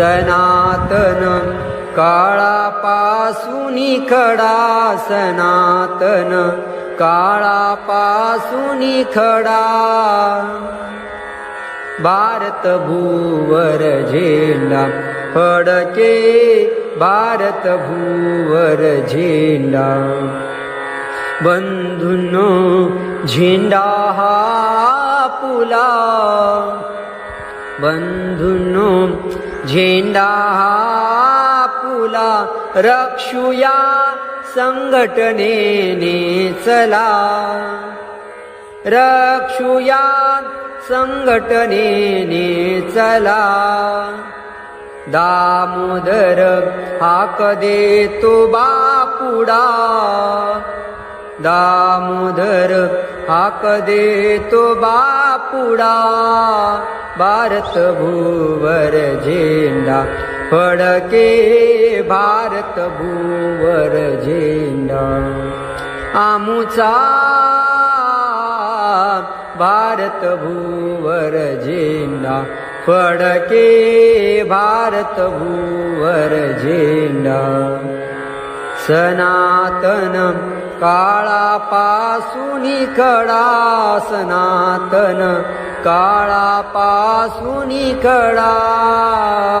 सनातन काला पासुनिखा सनातन काला पासुनिखडा भारत फडके भारत भोवर बन्धुनो हा पुला बंधूंनो झेंडा हा पुला रक्षुया संघटनेने चला. रक्षुया संघटनेने चला. दामोदर हाक देतो बापुडा. दामोदर हाक देतो बा पुडा भारत भूवर झेंडा फडके भारत भूवर झेंडा. आमुचा भारत भूवर झेंडा फडके भारत भूवर झेंडा. सनातन काळापासून कडा सनातन काळापासून कडा